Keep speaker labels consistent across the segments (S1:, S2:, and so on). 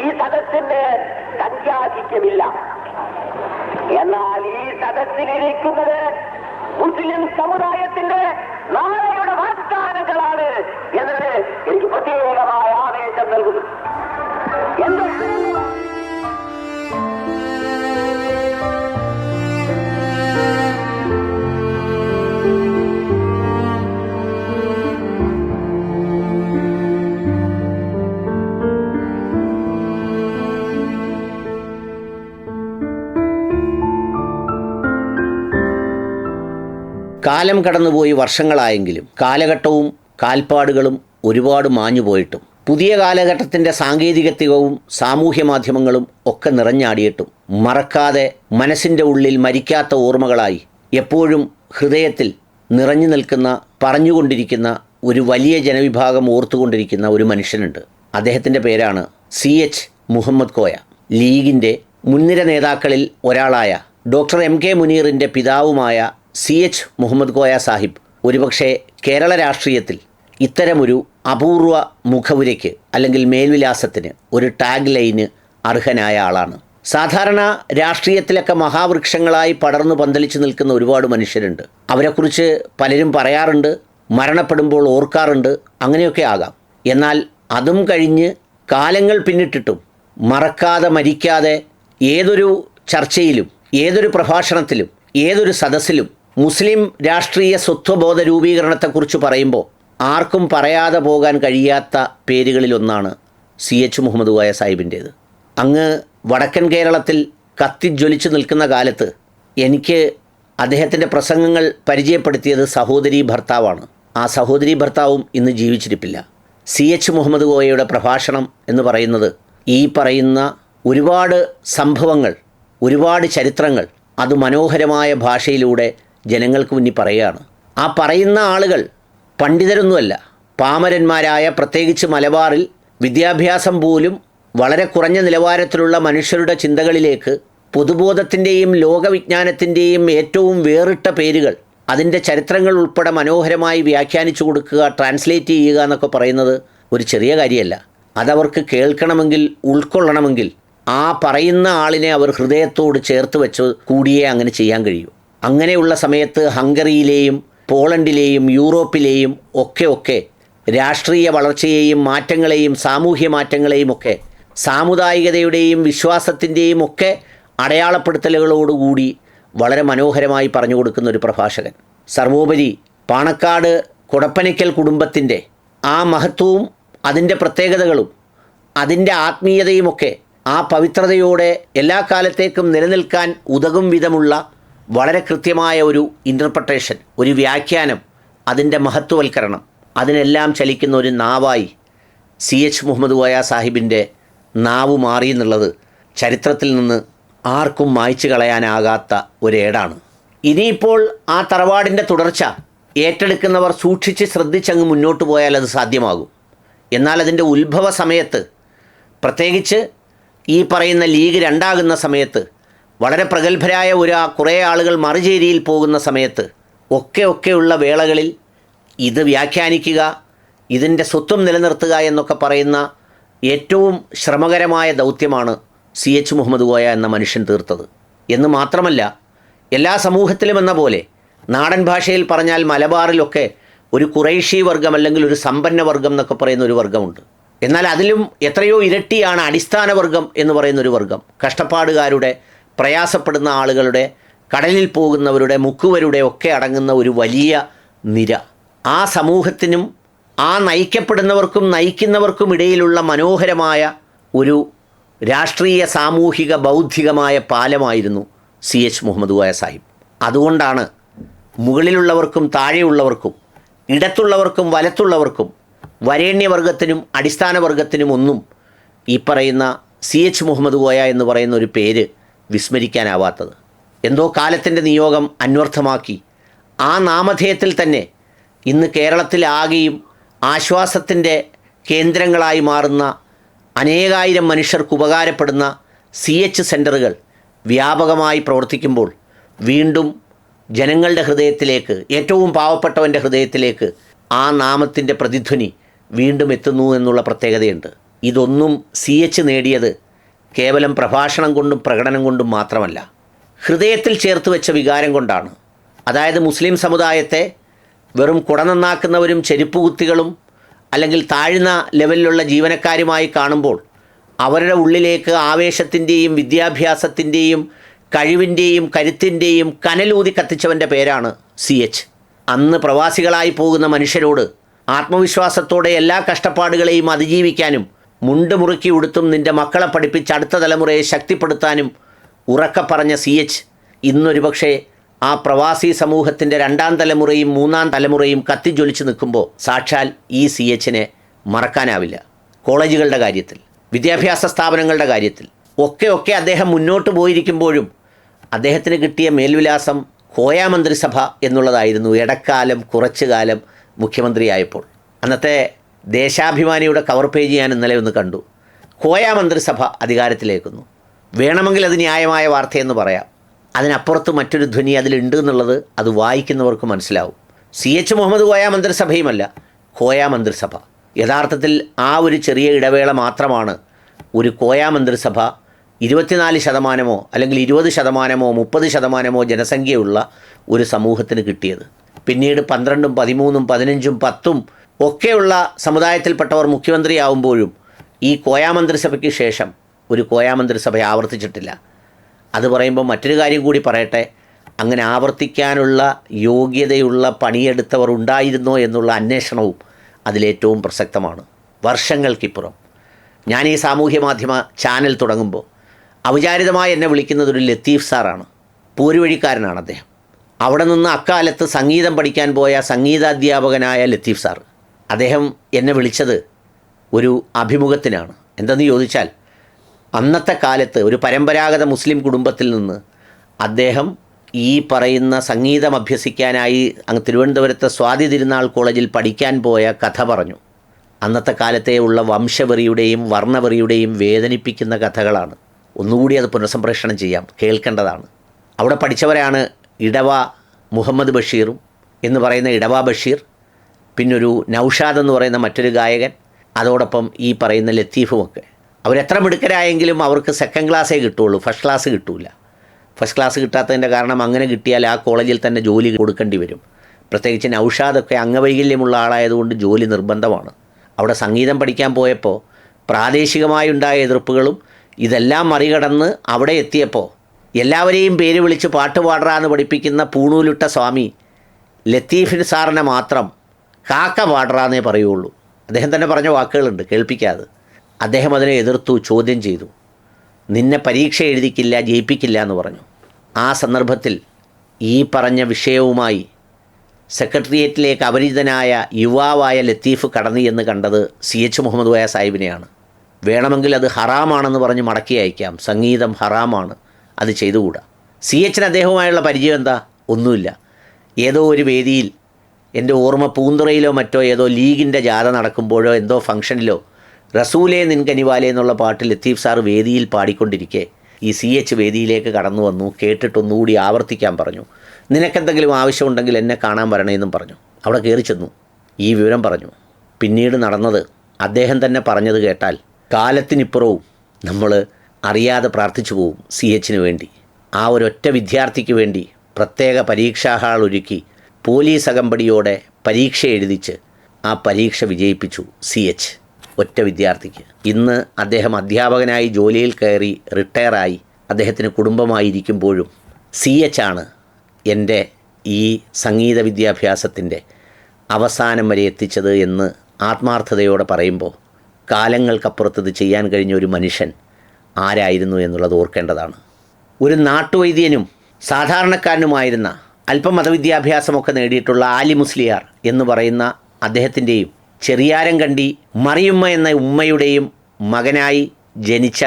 S1: ഈ സദസ്സിന്റെ സംഖ്യാധിക്യമില്ല. എന്നാൽ ഈ സദസ്സിലിരിക്കുന്നത് മുസ്ലിം സമുദായത്തിന്റെ നാളെയുടെ വാഗ്ദാനങ്ങളാണ് എന്നത് എനിക്ക് പ്രത്യേകമായ ആവേശം നൽകുന്നു. എന്താണ്
S2: കാലം കടന്നുപോയി വർഷങ്ങളായെങ്കിലും കാലഘട്ടവും കാൽപ്പാടുകളും ഒരുപാട് മാഞ്ഞുപോയിട്ടും പുതിയ കാലഘട്ടത്തിന്റെ സാങ്കേതികത്വവും സാമൂഹ്യ മാധ്യമങ്ങളും ഒക്കെ നിറഞ്ഞാടിയിട്ടും മറക്കാതെ മനസ്സിന്റെ ഉള്ളിൽ മരിക്കാത്ത ഓർമ്മകളായി എപ്പോഴും ഹൃദയത്തിൽ നിറഞ്ഞു നിൽക്കുന്ന പറഞ്ഞുകൊണ്ടിരിക്കുന്ന ഒരു വലിയ ജനവിഭാഗം ഓർത്തുകൊണ്ടിരിക്കുന്ന ഒരു മനുഷ്യനുണ്ട്. അദ്ദേഹത്തിന്റെ പേരാണ് സി എച്ച് മുഹമ്മദ് കോയ. ലീഗിന്റെ മുൻനിര നേതാക്കളിൽ ഒരാളായ ഡോക്ടർ എം കെ മുനീറിന്റെ പിതാവുമായ സി എച്ച് മുഹമ്മദ് കോയ സാഹിബ്. ഒരുപക്ഷെ കേരള രാഷ്ട്രീയത്തിൽ ഇത്തരമൊരു അപൂർവ മുഖവുരയ്ക്ക് അല്ലെങ്കിൽ മേൽവിലാസത്തിന് ഒരു ടാഗ് ലൈന് അർഹനായ ആളാണ്. സാധാരണ രാഷ്ട്രീയത്തിലൊക്കെ മഹാവൃക്ഷങ്ങളായി പടർന്നു പന്തലിച്ച് നിൽക്കുന്ന ഒരുപാട് മനുഷ്യരുണ്ട്. അവരെക്കുറിച്ച് പലരും പറയാറുണ്ട് മരണപ്പെടുമ്പോൾ ഓർക്കാറുണ്ട് അങ്ങനെയൊക്കെ ആകാം. എന്നാൽ അതും കഴിഞ്ഞ് കാലങ്ങൾ പിന്നിട്ടിട്ടും മറക്കാതെ മരിക്കാതെ ഏതൊരു ചർച്ചയിലും ഏതൊരു പ്രഭാഷണത്തിലും ഏതൊരു സദസ്സിലും മുസ്ലിം രാഷ്ട്രീയ സ്വത്വബോധ രൂപീകരണത്തെക്കുറിച്ച് പറയുമ്പോൾ ആർക്കും പറയാതെ പോകാൻ കഴിയാത്ത പേരുകളിലൊന്നാണ് സി എച്ച് മുഹമ്മദ് കോയ സാഹിബിന്റേത്. അങ്ങ് വടക്കൻ കേരളത്തിൽ കത്തിജ്വലിച്ചു നിൽക്കുന്ന കാലത്ത് എനിക്ക് അദ്ദേഹത്തിന്റെ പ്രസംഗങ്ങൾ പരിചയപ്പെടുത്തിയത് സഹോദരി ഭർത്താവാണ്. ആ സഹോദരി ഭർത്താവും ഇന്ന് ജീവിച്ചിരിപ്പില്ല. സി എച്ച് മുഹമ്മദ് കോയയുടെ പ്രഭാഷണം എന്ന് പറയുന്നത് ഈ പറയുന്ന ഒരുപാട് സംഭവങ്ങൾ ഒരുപാട് ചരിത്രങ്ങൾ അത് മനോഹരമായ ഭാഷയിലൂടെ ജനങ്ങൾക്ക് മുന്നിൽ പറയുകയാണ്. ആ പറയുന്ന ആളുകൾ പണ്ഡിതരൊന്നുമല്ല. പാമരന്മാരായ പ്രത്യേകിച്ച് മലബാറിൽ വിദ്യാഭ്യാസം പോലും വളരെ കുറഞ്ഞ നിലവാരത്തിലുള്ള മനുഷ്യരുടെ ചിന്തകളിലേക്ക് പൊതുബോധത്തിന്റെയും ലോകവിജ്ഞാനത്തിന്റെയും ഏറ്റവും വേറിട്ട പേരുകൾ അതിന്റെ ചരിത്രങ്ങൾ ഉൾപ്പെടെ മനോഹരമായി വ്യാഖ്യാനിച്ചു കൊടുക്കുക ട്രാൻസ്ലേറ്റ് ചെയ്യുക എന്നൊക്കെ പറയുന്നത് ഒരു ചെറിയ കാര്യമല്ല. അതവർക്ക് കേൾക്കണമെങ്കിൽ ഉൾക്കൊള്ളണമെങ്കിൽ ആ പറയുന്ന ആളിനെ അവർ ഹൃദയത്തോട് ചേർത്ത് വെച്ച് കൂടിയേ അങ്ങനെ ചെയ്യാൻ കഴിയൂ. അങ്ങനെയുള്ള സമയത്ത് ഹംഗറിയിലെയും പോളണ്ടിലെയും യൂറോപ്പിലെയും ഒക്കെ ഒക്കെ രാഷ്ട്രീയ വളർച്ചയെയും മാറ്റങ്ങളെയും സാമൂഹ്യ മാറ്റങ്ങളെയും ഒക്കെ സാമുദായികതയുടെയും വിശ്വാസത്തിന്റെയും ഒക്കെ അടയാളപ്പെടുത്തലുകളോടുകൂടി വളരെ മനോഹരമായി പറഞ്ഞു കൊടുക്കുന്ന ഒരു പ്രഭാഷകൻ. സർവോപരി പാണക്കാട് കുടപ്പനയ്ക്കൽ കുടുംബത്തിന്റെ ആ മഹത്വവും അതിന്റെ പ്രത്യേകതകളും അതിന്റെ ആത്മീയതയുമൊക്കെ ആ പവിത്രതയോടെ എല്ലാ കാലത്തേക്കും നിലനിൽക്കാൻ ഉതകും വിധമുള്ള വളരെ കൃത്യമായ ഒരു ഇന്റർപ്രട്ടേഷൻ ഒരു വ്യാഖ്യാനം അതിന്റെ മഹത്വവൽക്കരണം അതിനെല്ലാം ചലിക്കുന്ന ഒരു നാവായി സി എച്ച് മുഹമ്മദ് കോയ സാഹിബിന്റെ നാവ് മാറി എന്നുള്ളത് ചരിത്രത്തിൽ നിന്ന് ആർക്കും മായ്ച്ചു കളയാനാകാത്ത ഒരേടാണ് ഇനിയിപ്പോൾ ആ തറവാടിന്റെ തുടർച്ച ഏറ്റെടുക്കുന്നവർ സൂക്ഷിച്ച് ശ്രദ്ധിച്ചങ്ങ് മുന്നോട്ട് പോയാൽ അത് സാധ്യമാകും. എന്നാൽ അതിന്റെ ഉത്ഭവ സമയത്ത് പ്രത്യേകിച്ച് ഈ പറയുന്ന ലീഗ് രണ്ടാകുന്ന സമയത്ത് വളരെ പ്രഗത്ഭരായ ഒരു കുറേ ആളുകൾ മറുചേരിയിൽ പോകുന്ന സമയത്ത് ഒക്കെ ഒക്കെയുള്ള വേളകളിൽ ഇത് വ്യാഖ്യാനിക്കുക ഇതിന്റെ സ്വത്വം നിലനിർത്തുക എന്നൊക്കെ പറയുന്ന ഏറ്റവും ശ്രമകരമായ ദൗത്യമാണ് സി എച്ച് മുഹമ്മദ് കോയ എന്ന മനുഷ്യൻ തീർത്തത്. എന്ന് മാത്രമല്ല എല്ലാ സമൂഹത്തിലും എന്ന പോലെ നാടൻ ഭാഷയിൽ പറഞ്ഞാൽ മലബാറിലൊക്കെ ഒരു കുറേശി വർഗം അല്ലെങ്കിൽ ഒരു സമ്പന്ന വർഗം എന്നൊക്കെ പറയുന്ന ഒരു വർഗമുണ്ട്. എന്നാൽ അതിലും എത്രയോ ഇരട്ടിയാണ് അടിസ്ഥാന വർഗം എന്ന് പറയുന്ന ഒരു വർഗം. കഷ്ടപ്പാടുകാരുടെ പ്രയാസപ്പെടുന്ന ആളുകളുടെ കടലിൽ പോകുന്നവരുടെ മുക്കുവരുടെ ഒക്കെ അടങ്ങുന്ന ഒരു വലിയ നിര. ആ സമൂഹത്തിനും ആ നയിക്കപ്പെടുന്നവർക്കും നയിക്കുന്നവർക്കും ഇടയിലുള്ള മനോഹരമായ ഒരു രാഷ്ട്രീയ സാമൂഹിക ബൗദ്ധികമായ പാലമായിരുന്നു സി എച്ച് മുഹമ്മദ് വായ സാഹിബ്. അതുകൊണ്ടാണ് മുകളിലുള്ളവർക്കും താഴെയുള്ളവർക്കും ഇടത്തുള്ളവർക്കും വലത്തുള്ളവർക്കും വരേണ്യവർഗത്തിനും അടിസ്ഥാന വർഗത്തിനും ഒന്നും ഈ പറയുന്ന സി എച്ച് മുഹമ്മദ് കോയ എന്ന് പറയുന്ന ഒരു പേര് വിസ്മരിക്കാനാവാത്തത്. എന്തോ കാലത്തിന്റെ നിയോഗം അന്വർത്ഥമാക്കി. ആ നാമധേയത്തിൽ തന്നെ ഇന്ന് കേരളത്തിലാകെയും ആശ്വാസത്തിന്റെ കേന്ദ്രങ്ങളായി മാറുന്ന അനേകായിരം മനുഷ്യർക്ക് ഉപകാരപ്പെടുന്ന സി എച്ച് സെന്ററുകൾ വ്യാപകമായി പ്രവർത്തിക്കുമ്പോൾ വീണ്ടും ജനങ്ങളുടെ ഹൃദയത്തിലേക്ക് ഏറ്റവും പാവപ്പെട്ടവന്റെ ഹൃദയത്തിലേക്ക് ആ നാമത്തിന്റെ പ്രതിധ്വനി വീണ്ടും എത്തുന്നു എന്നുള്ള പ്രത്യേകതയുണ്ട്. ഇതൊന്നും സി എച്ച് നേടിയത് കേവലം പ്രഭാഷണം കൊണ്ടും പ്രകടനം കൊണ്ടും മാത്രമല്ല ഹൃദയത്തിൽ ചേർത്ത് വെച്ച വികാരം കൊണ്ടാണ്. അതായത് മുസ്ലിം സമുദായത്തെ വെറും കുടനന്നാക്കുന്നവരും ചെരുപ്പുകുത്തികളും അല്ലെങ്കിൽ താഴ്ന്ന ലെവലിലുള്ള ജീവനക്കാരുമായി കാണുമ്പോൾ അവരുടെ ഉള്ളിലേക്ക് ആവേശത്തിന്റെയും വിദ്യാഭ്യാസത്തിന്റെയും കഴിവിന്റെയും കരുത്തിന്റെയും കനലൂതി കത്തിച്ചവന്റെ പേരാണ് സി എച്ച്. അന്ന് പ്രവാസികളായി പോകുന്ന മനുഷ്യരോട് ആത്മവിശ്വാസത്തോടെ എല്ലാ കഷ്ടപ്പാടുകളെയും അതിജീവിക്കാനും മുണ്ട് മുറുക്കി ഉടുത്തും നിന്റെ മക്കളെ പഠിപ്പിച്ച് അടുത്ത തലമുറയെ ശക്തിപ്പെടുത്താനും ഉറക്കെ പറഞ്ഞ സി എച്ച് ഇന്നൊരു പക്ഷേ ആ പ്രവാസി സമൂഹത്തിന്റെ രണ്ടാം തലമുറയും മൂന്നാം തലമുറയും കത്തിജ്വലിച്ച് നിൽക്കുമ്പോൾ സാക്ഷാൽ ഈ സി എച്ചിനെ മറക്കാനാവില്ല. കോളേജുകളുടെ കാര്യത്തിൽ വിദ്യാഭ്യാസ സ്ഥാപനങ്ങളുടെ കാര്യത്തിൽ ഒക്കെ ഒക്കെ അദ്ദേഹം മുന്നോട്ട് പോയിരിക്കുമ്പോഴും അദ്ദേഹത്തിന് കിട്ടിയ മേൽവിലാസം കോയ മന്ത്രിസഭ എന്നുള്ളതായിരുന്നു. ഇടക്കാലം കുറച്ചു കാലം മുഖ്യമന്ത്രിയായപ്പോൾ. അന്നത്തെ ദേശാഭിമാനിയുടെ കവർ പേജ് ഞാൻ ഇന്നലെ ഒന്ന് കണ്ടു. കോയ മന്ത്രിസഭ അധികാരത്തിലേക്കുന്നു. വേണമെങ്കിൽ അത് ന്യായമായ വാർത്തയെന്ന് പറയാം. അതിനപ്പുറത്ത് മറ്റൊരു ധ്വനി അതിലുണ്ട് എന്നുള്ളത് അത് വായിക്കുന്നവർക്ക് മനസ്സിലാവും. സി എച്ച് മുഹമ്മദ് കോയ മന്ത്രിസഭയുമല്ല കോയ മന്ത്രിസഭ. യഥാർത്ഥത്തിൽ ആ ഒരു ചെറിയ ഇടവേള മാത്രമാണ് ഒരു കോയ മന്ത്രിസഭ ഇരുപത്തിനാല് ശതമാനമോ അല്ലെങ്കിൽ ഇരുപത് ശതമാനമോ മുപ്പത് ശതമാനമോ ജനസംഖ്യയുള്ള ഒരു സമൂഹത്തിന് കിട്ടിയത്. പിന്നീട് പന്ത്രണ്ടും പതിമൂന്നും പതിനഞ്ചും പത്തും ഒക്കെയുള്ള സമുദായത്തിൽപ്പെട്ടവർ മുഖ്യമന്ത്രിയാവുമ്പോഴും ഈ കോയാ മന്ത്രിസഭയ്ക്ക് ശേഷം ഒരു കോയാ മന്ത്രിസഭ ആവർത്തിച്ചിട്ടില്ല. അത് പറയുമ്പോൾ മറ്റൊരു കാര്യം കൂടി പറയട്ടെ. അങ്ങനെ ആവർത്തിക്കാനുള്ള യോഗ്യതയുള്ള പണിയെടുത്തവർ ഉണ്ടായിരുന്നോ എന്നുള്ള അന്വേഷണവും അതിലേറ്റവും പ്രസക്തമാണ്. വർഷങ്ങൾക്കിപ്പുറം. ഞാൻ ഈ സാമൂഹ്യ മാധ്യമ ചാനൽ തുടങ്ങുമ്പോൾ ഔചാരിതമായി എന്നെ വിളിക്കുന്നത് ഒരു ലത്തീഫ് സാറാണ്. പൂരുവഴിക്കാരനാണ് അദ്ദേഹം. അവിടെ നിന്ന് അക്കാലത്ത് സംഗീതം പഠിക്കാൻ പോയ സംഗീതാധ്യാപകനായ ലത്തീഫ് സാർ അദ്ദേഹം എന്നെ വിളിച്ചത് ഒരു അഭിമുഖത്തിനാണ്. എന്തെന്ന് ചോദിച്ചാൽ അന്നത്തെ കാലത്ത് ഒരു പരമ്പരാഗത മുസ്ലിം കുടുംബത്തിൽ നിന്ന് അദ്ദേഹം ഈ പറയുന്ന സംഗീതം അഭ്യസിക്കാനായി അങ്ങ് തിരുവനന്തപുരത്തെ സ്വാതി തിരുനാൾ കോളേജിൽ പഠിക്കാൻ പോയ കഥ പറഞ്ഞു. അന്നത്തെ കാലത്തെ ഉള്ള വംശവെറിയുടെയും വർണവെറിയുടെയും വേദനിപ്പിക്കുന്ന കഥകളാണ്. ഒന്നുകൂടി അത് പുനഃസംപ്രേഷണം ചെയ്യാം കേൾക്കേണ്ടതാണ്. അവിടെ പഠിച്ചവരാണ് ഇടവ മുഹമ്മദ് ബഷീറും എന്ന് പറയുന്ന ഇടവ ബഷീർ പിന്നൊരു നൗഷാദ് എന്ന് പറയുന്ന മറ്റൊരു ഗായകൻ അതോടൊപ്പം ഈ പറയുന്ന ലത്തീഫുമൊക്കെ അവരെത്ര മിടുക്കരായെങ്കിലും അവർക്ക് സെക്കൻഡ് ക്ലാസ്സേ കിട്ടുള്ളൂ ഫസ്റ്റ് ക്ലാസ് കിട്ടൂല. ഫസ്റ്റ് ക്ലാസ് കിട്ടാത്തതിന്റെ കാരണം അങ്ങനെ കിട്ടിയാൽ ആ കോളേജിൽ തന്നെ ജോലി കൊടുക്കേണ്ടി വരും. പ്രത്യേകിച്ച് നൗഷാദൊക്കെ അംഗവൈകല്യമുള്ള ആളായതുകൊണ്ട് ജോലി നിർബന്ധമാണ്. അവിടെ സംഗീതം പഠിക്കാൻ പോയപ്പോൾ പ്രാദേശികമായി ഉണ്ടായ എതിർപ്പുകളും ഇതെല്ലാം മറികടന്ന് അവിടെ എത്തിയപ്പോൾ എല്ലാവരെയും പേര് വിളിച്ച് പാട്ട് പാടറാന്ന് പഠിപ്പിക്കുന്ന പൂണൂലുട്ട സ്വാമി ലത്തീഫിൻ സാറിനെ മാത്രം കാക്ക പാടറാന്നേ പറയുള്ളൂ. അദ്ദേഹം തന്നെ പറഞ്ഞ വാക്കുകളുണ്ട് കേൾപ്പിക്കാതെ. അദ്ദേഹം അതിനെ എതിർത്തു ചോദ്യം ചെയ്തു. നിന്നെ പരീക്ഷ എഴുതിക്കില്ല ജയിപ്പിക്കില്ല എന്ന് പറഞ്ഞു. ആ സന്ദർഭത്തിൽ ഈ പറഞ്ഞ വിഷയവുമായി സെക്രട്ടേറിയറ്റിലേക്ക് അപരിചിതനായ യുവാവായ ലത്തീഫ് കടന്നു എന്ന് കണ്ടത് സി എച്ച് മുഹമ്മദ് വായ സാഹിബിനെയാണ്. വേണമെങ്കിൽ അത് ഹറാമാണെന്ന് പറഞ്ഞ് മടക്കി അയക്കാം. സംഗീതം ഹറാമാണ്. അത് ചെയ്തുകൂടാ. സി എച്ചിന് അദ്ദേഹവുമായുള്ള പരിചയം എന്താ? ഒന്നുമില്ല. ഏതോ ഒരു വേദിയിൽ എന്റെ ഓർമ്മ പൂന്തുറയിലോ മറ്റോ ഏതോ ലീഗിന്റെ ജാഥ നടക്കുമ്പോഴോ എന്തോ ഫംഗ്ഷനിലോ റസൂലേ നിൻകനിവാലേ എന്നുള്ള പാട്ട് ലത്തീഫ് സാർ വേദിയിൽ പാടിക്കൊണ്ടിരിക്കെ. ഈ സി എച്ച് വേദിയിലേക്ക് കടന്നു വന്നു കേട്ടിട്ടൊന്നുകൂടി ആവർത്തിക്കാൻ പറഞ്ഞു. നിനക്കെന്തെങ്കിലും ആവശ്യമുണ്ടെങ്കിൽ എന്നെ കാണാൻ വരണേന്നും പറഞ്ഞു. അവിടെ കയറി ചെന്നു. ഈ വിവരം പറഞ്ഞു. പിന്നീട് നടന്നത് അദ്ദേഹം തന്നെ പറഞ്ഞത് കേട്ടാൽ കാലത്തിനിപ്പുറവും നമ്മൾ അറിയാതെ പ്രാർത്ഥിച്ചു പോവും സി എച്ചിന് വേണ്ടി. ആ ഒരൊറ്റ വിദ്യാർത്ഥിക്ക് വേണ്ടി പ്രത്യേക പരീക്ഷാ ഹാൾ ഒരുക്കി പോലീസ് അകമ്പടിയോടെ പരീക്ഷ എഴുതിച്ച് ആ പരീക്ഷ വിജയിപ്പിച്ചു സി എച്ച് ഒറ്റ വിദ്യാർത്ഥിക്ക്. ഇന്ന് അദ്ദേഹം അധ്യാപകനായി ജോലിയിൽ കയറി റിട്ടയറായി അദ്ദേഹത്തിന് കുടുംബമായിരിക്കുമ്പോഴും സി എച്ച് ആണ് എന്റെ ഈ സംഗീത വിദ്യാഭ്യാസത്തിന്റെ അവസാനം വരെ എത്തിച്ചത് എന്ന് ആത്മാർത്ഥതയോടെ പറയുമ്പോൾ കാലങ്ങൾക്കപ്പുറത്ത് ഇത് ചെയ്യാൻ കഴിഞ്ഞ ഒരു മനുഷ്യൻ ആരായിരുന്നു എന്നുള്ളത് ഓർക്കേണ്ടതാണ്. ഒരു നാട്ടുവൈദ്യനും സാധാരണക്കാരനുമായിരുന്ന അല്പം മതവിദ്യാഭ്യാസമൊക്കെ നേടിയിട്ടുള്ള ആലി മുസ്ലിയാർ എന്ന് പറയുന്ന അദ്ദേഹത്തിന്റെയും ചെറിയാരം കണ്ടി മറിയുമ്മ എന്ന ഉമ്മയുടെയും മകനായി ജനിച്ച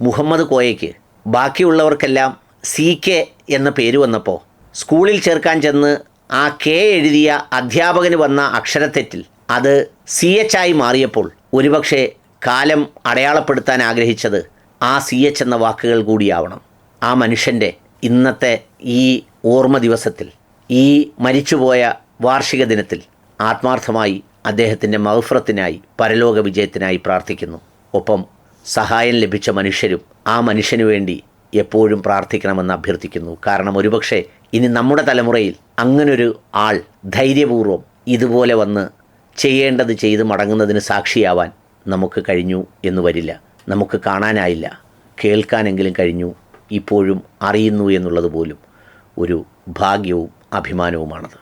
S2: മുഹമ്മദ് കോയയ്ക്ക് ബാക്കിയുള്ളവർക്കെല്ലാം സി കെ എന്ന പേര് വന്നപ്പോൾ സ്കൂളിൽ ചേർക്കാൻ ചെന്ന് ആ കെ എഴുതിയ അധ്യാപകന് വന്ന അക്ഷരത്തെറ്റിൽ അത് സി എച്ച് ആയി മാറിയപ്പോൾ ഒരുപക്ഷെ കാലം അടയാളപ്പെടുത്താൻ ആഗ്രഹിച്ചത് ആ സി എച്ച് എന്ന വാക്കുകൾ കൂടിയാവണം. ആ മനുഷ്യന്റെ ഇന്നത്തെ ഈ ഓർമ്മ ദിവസത്തിൽ ഈ മരിച്ചുപോയ വാർഷിക ദിനത്തിൽ ആത്മാർത്ഥമായി അദ്ദേഹത്തിന്റെ മഹഫ്രത്തിനായി പരലോക വിജയത്തിനായി പ്രാർത്ഥിക്കുന്നു. ഒപ്പം സഹായം ലഭിച്ച മനുഷ്യരും ആ മനുഷ്യനു വേണ്ടി എപ്പോഴും പ്രാർത്ഥിക്കണമെന്ന് അഭ്യർത്ഥിക്കുന്നു. കാരണം ഒരുപക്ഷെ ഇനി നമ്മുടെ തലമുറയിൽ അങ്ങനൊരു ആൾ ധൈര്യപൂർവം ഇതുപോലെ വന്ന് ചെയ്യേണ്ടത് ചെയ്ത് മടങ്ങുന്നതിന് സാക്ഷിയാവാൻ നമുക്ക് കഴിഞ്ഞു എന്ന് വരില്ല. നമുക്ക് കാണാനായില്ല. കേൾക്കാനെങ്കിലും കഴിഞ്ഞു. ഇപ്പോഴും അറിയുന്നു എന്നുള്ളത് പോലും. ഒരു ഭാഗ്യവും അഭിമാനവുമാണത്.